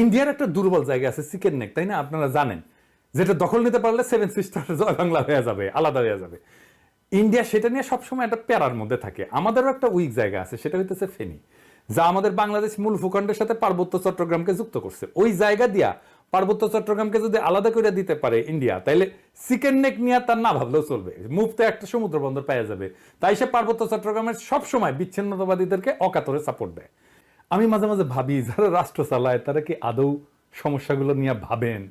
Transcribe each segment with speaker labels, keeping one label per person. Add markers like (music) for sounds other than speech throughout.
Speaker 1: ইন্ডিয়ার একটা দুর্বল জায়গা আছে চিকেন নেক তাই না? আপনারা জানেন। যেটা দখল নিতে পারলে সেভেন সিস্টার জয় বাংলা হয়ে যাবে, আলাদা হয়ে যাবে। ইন্ডিয়া সেটা নিয়ে সবসময় একটা প্যারার মধ্যে থাকে। আমাদেরও একটা উইক জায়গা আছে, সেটা হইতেছে ফেনী, যা আমাদের বাংলাদেশ মূল ভূখণ্ডের সাথে পার্বত্য চট্টগ্রামকে যুক্ত করছে। ওই জায়গা দিয়া পার্বত্য চট্টগ্রামকে যদি আলাদা করে দিতে পারে ইন্ডিয়া, তাইলে চিকেন নেক নিয়ে তার না ভাবলেও চলবে। মুফতে একটা সমুদ্র বন্দর পাওয়া যাবে। তাই সে পার্বত্য চট্টগ্রামের সবসময় বিচ্ছিন্নতাবাদীদেরকে অকাতরে সাপোর্ট দেয়। আমি মাঝে মাঝে ভাবি, যারা রাষ্ট্র চালায়, তারা কি আদৌ সমস্যাগুলো নিয়ে ভাবেন?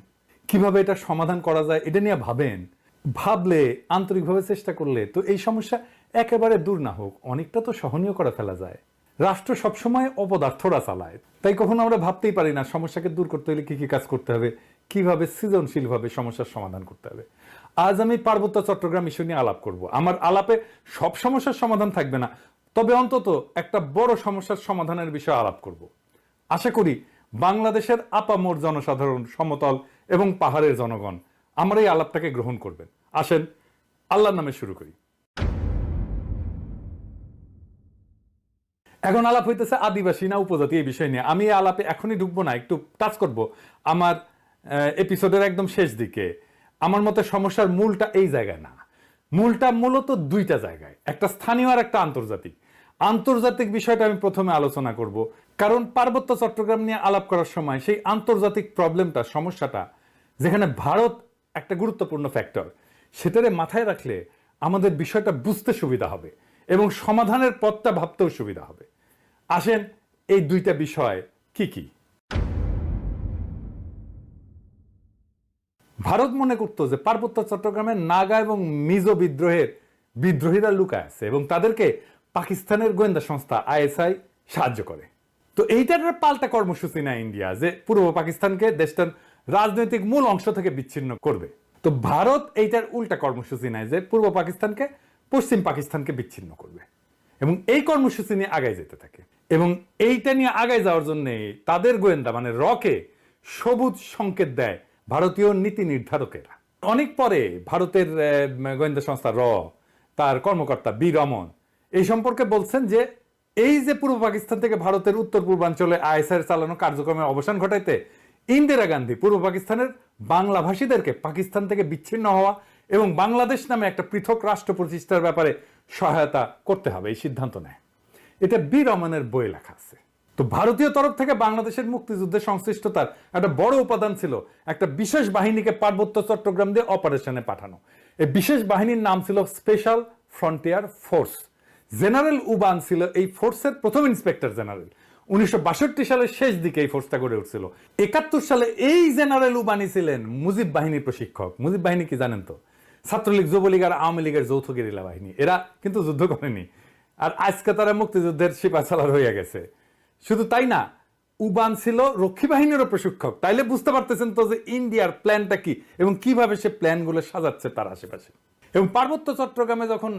Speaker 1: কীভাবে এটা সমাধান করা যায়, এটা নিয়ে ভাবেন? ভাবলে, আন্তরিকভাবে চেষ্টা করলে তো এই সমস্যা একেবারে দূর না হোক, অনেকটা তো সহনীয় করে ফেলা যায়। রাষ্ট্র সবসময় অপদার্থরা চালায়। তাই কখনো আমরা ভাবতেই পারি না, সমস্যাকে দূর করতে হলে কি কি কাজ করতে হবে, কীভাবে সৃজনশীলভাবে সমস্যার সমাধান করতে হবে। আজ আমি পার্বত্য চট্টগ্রাম ইস্যু নিয়ে আলাপ করব। আমার আলাপে সব সমস্যার সমাধান থাকবে না তবে অন্তত একটা বড় সমস্যার সমাধানের বিষয়ে আলাপ করব। আশা করি বাংলাদেশের আপামোর জনসাধারণ, সমতল এবং পাহাড়ের জনগণ আমার এই আলাপটাকে গ্রহণ করবেন। আসেন, আল্লাহর নামে শুরু করি। এখন আলাপ হইতেছে আদিবাসী না উপজাতি এই বিষয় নিয়ে। আমি আলাপে এখনই ঢুকবো না, একটু টাচ করব। আমার এপিসোডের একদম শেষ দিকে। আমার মতে সমস্যার মূলটা এই জায়গায় না। মূলটা মূলত দুইটা জায়গায়, একটা স্থানীয় আর একটা আন্তর্জাতিক। আন্তর্জাতিক বিষয়টা আমি প্রথমে আলোচনা করব, কারণ পার্বত্য চট্টগ্রাম নিয়ে আলাপ করার সময় সেই আন্তর্জাতিক প্রবলেমটা, সমস্যাটা, যেখানে ভারত একটা গুরুত্বপূর্ণ ফ্যাক্টর সেটারে মাথায় রাখলে আমাদের বিষয়টা বুঝতে সুবিধা হবে এবং সমাধানের পথটা ভাবতেও সুবিধা হবে। আসেন এই দুইটা বিষয় কি কি? ভারত মনে করতো যে পার্বত্য চট্টগ্রামের নাগা এবং মিজো বিদ্রোহের বিদ্রোহীরা লুকায় আছে এবং তাদেরকে পাকিস্তানের গোয়েন্দা সংস্থা আইএসআই সাহায্য করে। তো এইটার পাল্টা কর্মসূচি নেয় ইন্ডিয়া, যে পূর্ব পাকিস্তানকে দেশটার রাজনৈতিক মূল অংশ থেকে বিচ্ছিন্ন করবে। তো ভারত এইটার উল্টা কর্মসূচি নেয় যে পূর্ব পাকিস্তানকে পশ্চিম পাকিস্তানকে বিচ্ছিন্ন করবে। এবং এই কর্মসূচি নিয়ে আগায় যেতে থাকে। এবং এইটা নিয়ে আগায় যাওয়ার জন্য তাদের গোয়েন্দা মানে রকে, সবুজ সংকেত দেয় ভারতীয় নীতি নির্ধারকেরা। অনেক পরে ভারতের গোয়েন্দা সংস্থা র, তার কর্মকর্তা বি রমন এই সম্পর্কে বলছেন যে, এই যে পূর্ব পাকিস্তান থেকে ভারতের উত্তর পূর্বাঞ্চলে আইএসআইয়ের চালানো কার্যক্রমের অবসান ঘটাইতে ইন্দিরা গান্ধী পূর্ব পাকিস্তানের বাংলাভাষীদেরকে পাকিস্তান থেকে বিচ্ছিন্ন হওয়া এবং বাংলাদেশ নামে একটা পৃথক রাষ্ট্র প্রতিষ্ঠার ব্যাপারে সহায়তা করতে হবে এই সিদ্ধান্ত নেয়। এটা বি রমনের বই লেখা আছে। তো ভারতীয় তরফ থেকে বাংলাদেশের মুক্তিযুদ্ধের সংশ্লিষ্টতার একটা বড় উপাদান ছিল একটা বিশেষ বাহিনীকে পার্বত্য চট্টগ্রাম দিয়ে অপারেশনে পাঠানো। এই বিশেষ বাহিনীর নাম ছিল special frontier force. General Uban ছিল এই ফোর্সের প্রথম ইন্সপেক্টর জেনারেল। উনিশশো সালের শেষ দিকে এই ফোর্সটা গড়ে উঠছিল। একাত্তর সালে এই জেনারেল উবানি ছিলেন মুজিব বাহিনীর প্রশিক্ষক। মুজিব বাহিনী কি জানেন তো? ছাত্রলীগ যুবলীগ আর আওয়ামী লীগের যৌথ গেরিলা বাহিনী। এরা কিন্তু যুদ্ধ করেনি। আর আজকে তারা মুক্তিযুদ্ধের সিপাচালার হয়ে গেছে। শুধু তাই না, উবান ছিল রক্ষী বাহিনীরও প্রশিক্ষক। তাইলে বুঝতে পারতেছেন তো যে ইন্ডিয়ার প্ল্যানটা কি এবং কীভাবে সে প্ল্যানগুলো সাজাচ্ছে তার আশেপাশে। এবং পার্বত্য চট্টগ্রামে যখন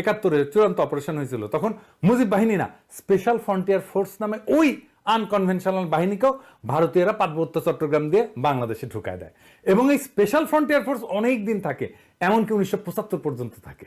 Speaker 1: একাত্তরে চূড়ান্ত অপারেশন হয়েছিল, তখন মুজিব বাহিনী না স্পেশাল ফ্রন্টিয়ার ফোর্স নামে ওই আনকনভেনশনাল বাহিনীকেও ভারতীয়রা পার্বত্য চট্টগ্রাম দিয়ে বাংলাদেশে ঢুকায় দেয়। এবং এই স্পেশাল ফ্রন্টিয়ার ফোর্স অনেক দিন থাকে, এমনকি উনিশশো পঁচাত্তর পর্যন্ত থাকে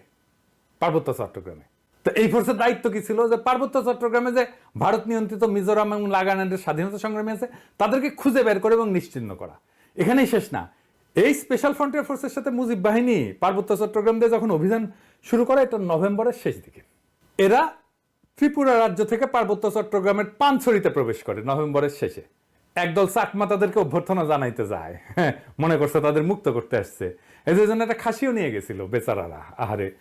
Speaker 1: পার্বত্য চট্টগ্রামে। তো এই ফোর্সের দায়িত্ব কি ছিল? যে পার্বত্য চট্টগ্রামে যে ভারত নিয়ন্ত্রিত মিজোরাম এবং নাগাল্যান্ডের স্বাধীনতা সংগ্রামী আছে, তাদেরকে খুঁজে বের করে এবং নিশ্চিহ্ন করা। এখানেই শেষ না। এই স্পেশাল ফ্রন্টিয়ার ফোর্সের সাথে মুজিব বাহিনী পার্বত্য চট্টগ্রাম দিয়ে যখন অভিযান শুরু করে, এটা নভেম্বরের শেষ দিকে। এরা ত্রিপুরা রাজ্য থেকে পার্বত্য চট্টগ্রামের পানছড়িতে প্রবেশ করে নভেম্বরের শেষে। একদল চাকমা তাদেরকে অভ্যর্থনা জানাইতে যায়। (laughs) মনে করছে তাদের মুক্ত করতে আসছে। এদের জন্য একটা খাসিও নিয়ে গেছিল বেচারারা। আহারে!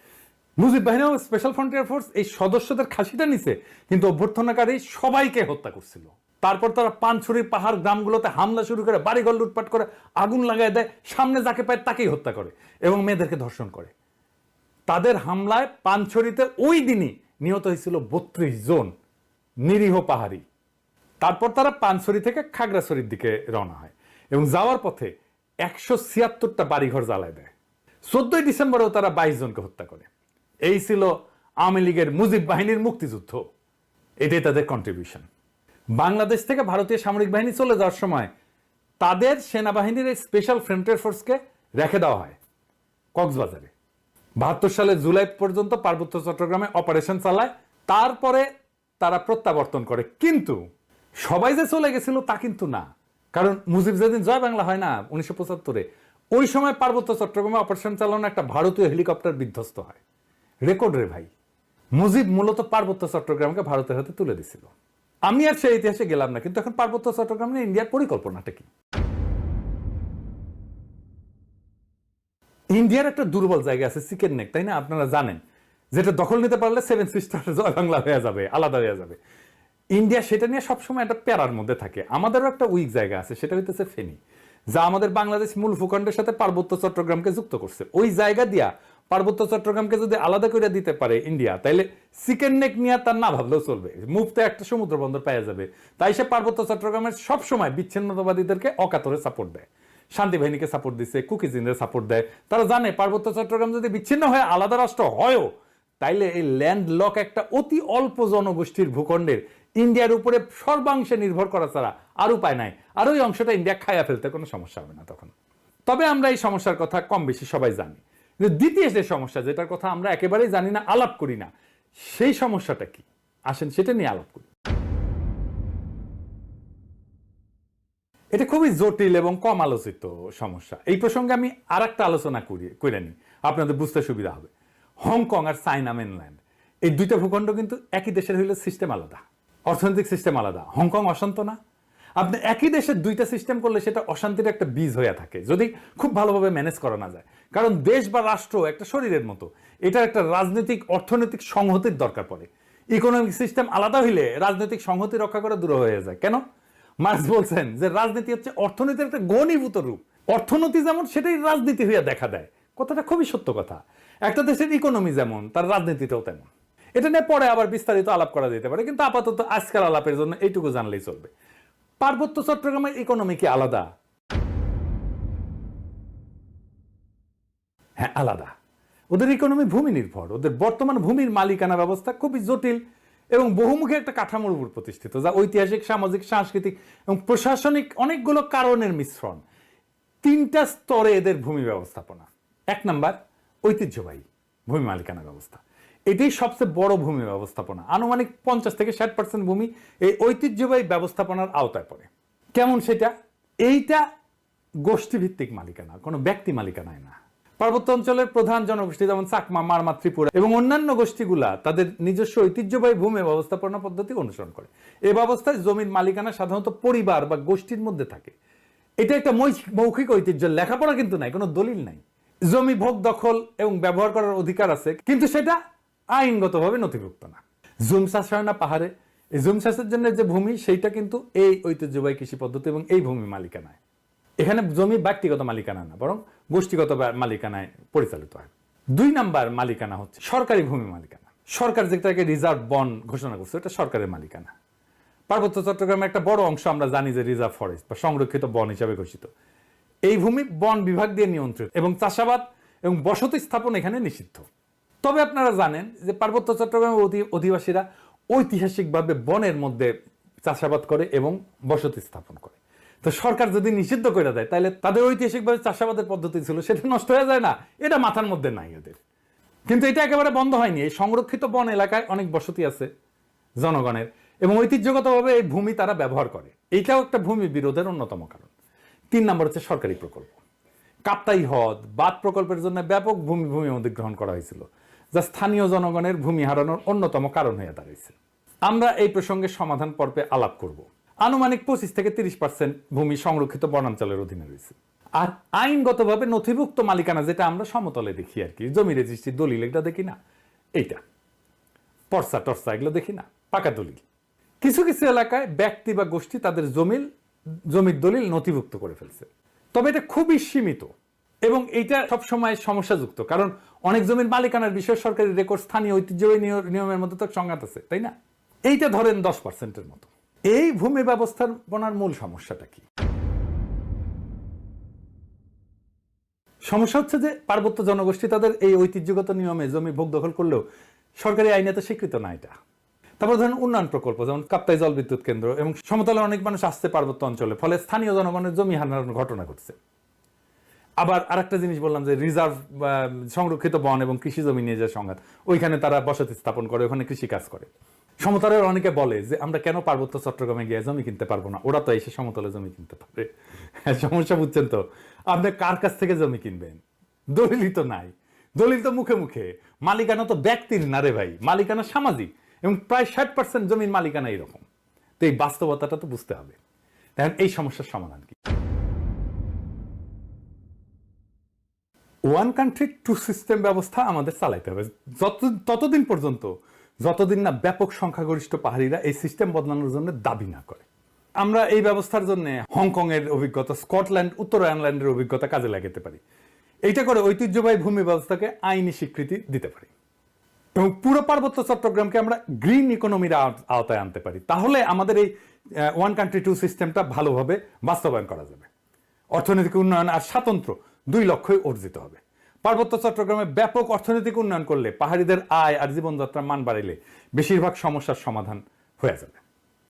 Speaker 1: মুজিব বাহিনী স্পেশাল ফ্রন্টিয়ার ফোর্স এই সদস্যদের খাসিটা নিছে, কিন্তু অভ্যর্থনাকারী সবাইকে হত্যা করছিল। তারপর তারা পানছড়ির পাহাড় গ্রামগুলোতে হামলা শুরু করে, বাড়িঘর লুটপাট করে, আগুন লাগায় দেয়, সামনে যাকে পায় তাকেই হত্যা করে এবং মেয়েদেরকে ধর্ষণ করে। তাদের হামলায় পানছড়িতে ওই দিনই নিহত হয়েছিল বত্রিশ জন নিরীহ পাহাড়ি। তারপর তারা পানছড়ি থেকে খাগড়াছড়ির দিকে রওনা হয় এবং যাওয়ার পথে একশো ছিয়াত্তরটা বাড়িঘর জ্বালায় দেয়। চোদ্দই ডিসেম্বরেও তারা বাইশ জনকে হত্যা করে। এই ছিল আওয়ামী লীগের মুজিব বাহিনীর মুক্তিযুদ্ধ। এটাই তাদের কন্ট্রিবিউশন বাংলাদেশ থেকে ভারতীয় সামরিক বাহিনী চলে যাওয়ার সময় তাদের সেনাবাহিনীর এই স্পেশাল ফ্রন্টিয়ার ফোর্সকে রেখে দেওয়া হয়, কক্সবাজারে। বাহাত্তর সালে জুলাই পর্যন্ত পার্বত্য চট্টগ্রামে অপারেশন চালায়, তারপরে তারা প্রত্যাবর্তন করে। কিন্তু সবাই যে চলে গেছিল তা কিন্তু না। কারণ মুজিব যেদিন জয় বাংলা হয় না, উনিশশো পঁচাত্তরে, ওই সময় পার্বত্য চট্টগ্রামে অপারেশন চালানো একটা ভারতীয় হেলিকপ্টার বিধ্বস্ত হয়। রেকর্ড রে ভাই। মুজিব মূলত পার্বত্য চট্টগ্রামকে ভারতের হাতে তুলে দিছিল। আমি আর সেই ইতিহাসে গেলাম না, কিন্তু এখন পার্বত্য চট্টগ্রাম নিয়ে ইন্ডিয়ার পরিকল্পনাটা কি? ইন্ডিয়ার একটা দুর্বল জায়গা আছে চিকেন নেক তাই না? আপনারা জানেন। যেটা দখল নিতে পারলে সেভেন সিস্টার জয় বাংলা হয়ে যাবে, আলাদা হয়ে যাবে। ইন্ডিয়া সেটা নিয়ে সবসময় একটা প্যারার মধ্যে থাকে। আমাদেরও একটা উইক জায়গা আছে, সেটা হইতেছে ফেনী, যা আমাদের বাংলাদেশ মূল ভূখণ্ডের সাথে পার্বত্য চট্টগ্রামকে যুক্ত করছে। ওই জায়গা দিয়া পার্বত্য চট্টগ্রামকে যদি আলাদা করে দিতে পারে ইন্ডিয়া, তাইলে চিকেন নেক নিয়ে তার না ভাবলেও চলবে। মুফতে একটা সমুদ্র বন্দর পাওয়া যাবে। তাই সে পার্বত্য চট্টগ্রামের সবসময় বিচ্ছিন্নতাবাদীদেরকে অকাতরে সাপোর্ট দেয়। শান্তি বাহিনীকে সাপোর্ট দিচ্ছে কুকিজিনদের সাপোর্ট দেয়। তারা জানে পার্বত্য চট্টগ্রাম যদি বিচ্ছিন্ন হয়ে আলাদা রাষ্ট্র হয়ও, তাইলে এই ল্যান্ড লক একটা অতি অল্প জনগোষ্ঠীর ভূখণ্ডের ইন্ডিয়ার উপরে সর্বাংশে নির্ভর করা ছাড়া আর উপায় নাই। আর ওই অংশটা ইন্ডিয়া খাইয়া ফেলতে কোনো সমস্যা হবে না তখন। তবে আমরা এই সমস্যার কথা কম বেশি সবাই জানি। দ্বিতীয় যে সমস্যা, যেটার কথা আমরা একেবারেই জানি না, আলাপ করি না, সেই সমস্যাটা কি? আসেন, সেটা নিয়ে আলাপ করি। এটা খুবই জটিল এবং কম আলোচিত সমস্যা। এই প্রসঙ্গে আমি আর একটা আলোচনা করি, করে নিই। আপনাদের বুঝতে সুবিধা হবে। হংকং আর চাইনা মেনল্যান্ড এই দুইটা ভূখণ্ড কিন্তু একই দেশের হইলে সিস্টেম আলাদা। অর্থনৈতিক সিস্টেম আলাদা। হংকং অশান্ত না? আপনি একই দেশের দুইটা সিস্টেম করলে সেটা অশান্তির একটা বীজ হয়ে থাকে, যদি খুব ভালোভাবে ম্যানেজ করা না যায়। কারণ দেশ বা রাষ্ট্র একটা শরীরের মতো, এটার একটা রাজনৈতিক, অর্থনৈতিক সংহতির দরকার পড়ে। ইকোনমিক সিস্টেম আলাদা হইলে রাজনৈতিক সংহতি রক্ষা করা দূর হয়ে যায়। কেন? মার্কস বলছেন যে রাজনীতি হচ্ছে অর্থনীতির একটা গণীভূত রূপ। অর্থনীতি যেমন সেটাই রাজনীতি হইয়া দেখা দেয়। কথাটা খুবই সত্য কথা। একটা দেশের ইকোনমি যেমন, তার রাজনীতিটাও তেমন। এটা নিয়ে পরে আবার বিস্তারিত আলাপ করা যেতে পারে, কিন্তু আপাতত আজকাল আলাপের জন্য এইটুকু জানলেই চলবে। পার্বত্য চট্টগ্রামের ইকোনমি কি আলাদা। হ্যাঁ আলাদা। ওদের ইকোনমি ভূমি নির্ভর ওদের বর্তমান ভূমির মালিকানা ব্যবস্থা খুবই জটিল এবং বহুমুখী একটা কাঠামোর উপর প্রতিষ্ঠিত, যা ঐতিহাসিক, সামাজিক, সাংস্কৃতিক এবং প্রশাসনিক অনেকগুলো কারণের মিশ্রণ। তিনটা স্তরে এদের ভূমি ব্যবস্থাপনা। এক নাম্বার, ঐতিহ্যবাহী ভূমি মালিকানা ব্যবস্থা। এটাই সবচেয়ে বড় ভূমি ব্যবস্থাপনা। আনুমানিক পঞ্চাশ থেকে ষাট পার্সেন্ট ভূমি এই ঐতিহ্যবাহী ব্যবস্থাপনার আওতায় পড়ে। কেমন সেটা? এইটা গোষ্ঠীভিত্তিক মালিকানা, কোনো ব্যক্তি মালিকানায় না। পার্বত্য অঞ্চলের প্রধান জনগোষ্ঠী যেমন চাকমা, মারমা, ত্রিপুরা এবং অন্যান্য গোষ্ঠীগুলা তাদের নিজস্ব ঐতিহ্যবাহী ভূমি ব্যবস্থাপনা পদ্ধতি অনুসরণ করে। এই ব্যবস্থায় জমির মালিকানা সাধারণত পরিবার বা গোষ্ঠীর মধ্যে থাকে। এটা একটা মৌখিক ঐতিহ্য, লেখাপড়া কিন্তু নাই, কোনো দলিল নাই। জমি ভোগ দখল এবং ব্যবহার করার অধিকার আছে, কিন্তু সেটা আইনগতভাবে নথিভুক্ত না। জুম চাষ হয় না পাহাড়ে। এই জুম চাষের জন্য যে ভূমি, সেইটা কিন্তু এই ঐতিহ্যবাহী কৃষি পদ্ধতি এবং এই ভূমি মালিকানায়। এখানে জমি ব্যক্তিগত মালিকানা না, বরং গোষ্ঠীগত মালিকানায় পরিচালিত হয়। দুই নাম্বার মালিকানা হচ্ছে সরকারি ভূমি মালিকানা। সরকার যেটাকে রিজার্ভ বন ঘোষণা করছে এটা সরকারের মালিকানা। পার্বত্য চট্টগ্রামের একটা বড় অংশ আমরা জানি যে রিজার্ভ ফরেস্ট বা সংরক্ষিত বন হিসাবে ঘোষিত। এই ভূমি বন বিভাগ দিয়ে নিয়ন্ত্রিত এবং চাষাবাদ এবং বসতি স্থাপন এখানে নিষিদ্ধ। তবে আপনারা জানেন যে পার্বত্য চট্টগ্রামের অধিবাসীরা ঐতিহাসিকভাবে বনের মধ্যে চাষাবাদ করে এবং বসতি স্থাপন করে। তো সরকার যদি নিষিদ্ধ করে দেয় তাহলে তাদের ঐতিহাসিকভাবে চাষাবাদের পদ্ধতি ছিল, সেটা নষ্ট হয়ে যায় না। এটা মাথার মধ্যে নাই ওদের। কিন্তু এটা একেবারে বন্ধ হয়নি। এই সংরক্ষিত বন এলাকায় অনেক বসতি আছে জনগণের এবং ঐতিহ্যগতভাবে এই ভূমি তারা ব্যবহার করে। এইটাও একটা ভূমি বিরোধের অন্যতম কারণ। তিন নম্বর হচ্ছে সরকারি প্রকল্প। কাপ্তাই হ্রদ বাদ প্রকল্পের জন্য ব্যাপক ভূমি ভূমি অধিগ্রহণ করা হয়েছিল। যা স্থানীয় জনগণের ভূমি হারানোর অন্যতম কারণ হয়ে দাঁড়িয়েছে আমরা এই প্রসঙ্গে সমাধান পর্বে আলাপ করব। আনুমানিক পঁচিশ থেকে তিরিশ পার্সেন্ট ভূমি সংরক্ষিত বনাঞ্চলের অধীনে রয়েছে। আর আইনগতভাবে নথিভুক্ত মালিকানা যেটা আমরা সমতলে দেখি আর কি, জমি রেজিস্ট্রি দলিল এটা দেখি না? এইটা। পর্সা টর্সা এগুলো দেখি না? পাকা দলিল। কিছু কিছু এলাকায় ব্যক্তি বা গোষ্ঠী তাদের জমির জমির দলিল নথিভুক্ত করে ফেলছে। তবে এটা খুবই সীমিত এবং এটা সবসময় সমস্যাযুক্ত। কারণ অনেক জমির মালিকানার বিষয় সরকারি রেকর্ড স্থানীয় ঐতিহ্যবাহী নিয়মের মধ্যে তো সংঘাত আছে, তাই না? এইটা ধরেন দশ পার্সেন্টের মতো। এই ভূমি ব্যবস্থাপনার মূল সমস্যাটা কি? সমস্যা হচ্ছে যে পার্বত্য জনগোষ্ঠী তাদের এই ঐতিহ্যগত নিয়মে জমি ভোগ দখল করলেও সরকারি আইনে তো স্বীকৃত না এটা। তারপর ধরেন উন্নয়ন প্রকল্প, যেমন কাপ্তাই জল বিদ্যুৎ কেন্দ্র, এবং সমতলে অনেক মানুষ আসছে পার্বত্য অঞ্চলে, ফলে স্থানীয় জনগণের জমি হারানোর ঘটনা ঘটছে। আবার আরেকটা জিনিস বললাম যে রিজার্ভ সংরক্ষিত বন এবং কৃষি জমি নিয়ে যে সংঘাত ওইখানে তারা বসতি স্থাপন করে ওখানে কৃষি কাজ করে। সমতলের অনেকে বলে যে আমরা কেন পার্বত্য চট্টগ্রামে গিয়ে জমি কিনতে পারব না? ওরা তো এসে সমতলে জমি কিনতে পারে। হ্যাঁ, সমস্যা বুঝছেন তো? আপনি কার কাছ থেকে জমি কিনবেন? দলিলই তো নাই। দলিল তো মুখে মুখে। মালিকানা তো ব্যক্তির না রে ভাই মালিকানা সামাজিক এবং প্রায় ষাট পার্সেন্ট জমির মালিকানা এরকম। তো এই বাস্তবতাটা তো বুঝতে হবে। দেখেন এই সমস্যার সমাধান কি? ওয়ান কান্ট্রি, টু সিস্টেম ব্যবস্থা আমাদের চালাইতে হবে। যত, ততদিন পর্যন্ত, যতদিন না ব্যাপক সংখ্যাগরিষ্ঠ পাহাড়িরা এই সিস্টেম বদলানোর জন্য দাবি না করে। আমরা এই ব্যবস্থার জন্য হংকং এর অভিজ্ঞতা, স্কটল্যান্ড, উত্তর আয়ারল্যান্ডের অভিজ্ঞতা কাজে লাগাতে পারি। এইটা করে ঐতিহ্যবাহী ভূমি ব্যবস্থাকে আইনি স্বীকৃতি দিতে পারি। এবং পুরো পার্বত্য চট্টগ্রামকে আমরা গ্রিন ইকোনমির আওত- আওতায় আনতে পারি। তাহলে আমাদের এই ওয়ান কান্ট্রি, টু সিস্টেমটা ভালোভাবে বাস্তবায়ন করা যাবে। অর্থনৈতিক উন্নয়ন আর স্বাতন্ত্র্য দুই লক্ষই অর্জিত হবে। পার্বত্য চট্টগ্রামে ব্যাপক অর্থনৈতিক উন্নয়ন করলে পাহাড়িদের আয় আর জীবনযাত্রার মান বাড়াইলে বেশিরভাগ সমস্যার সমাধান হয়ে যাবে।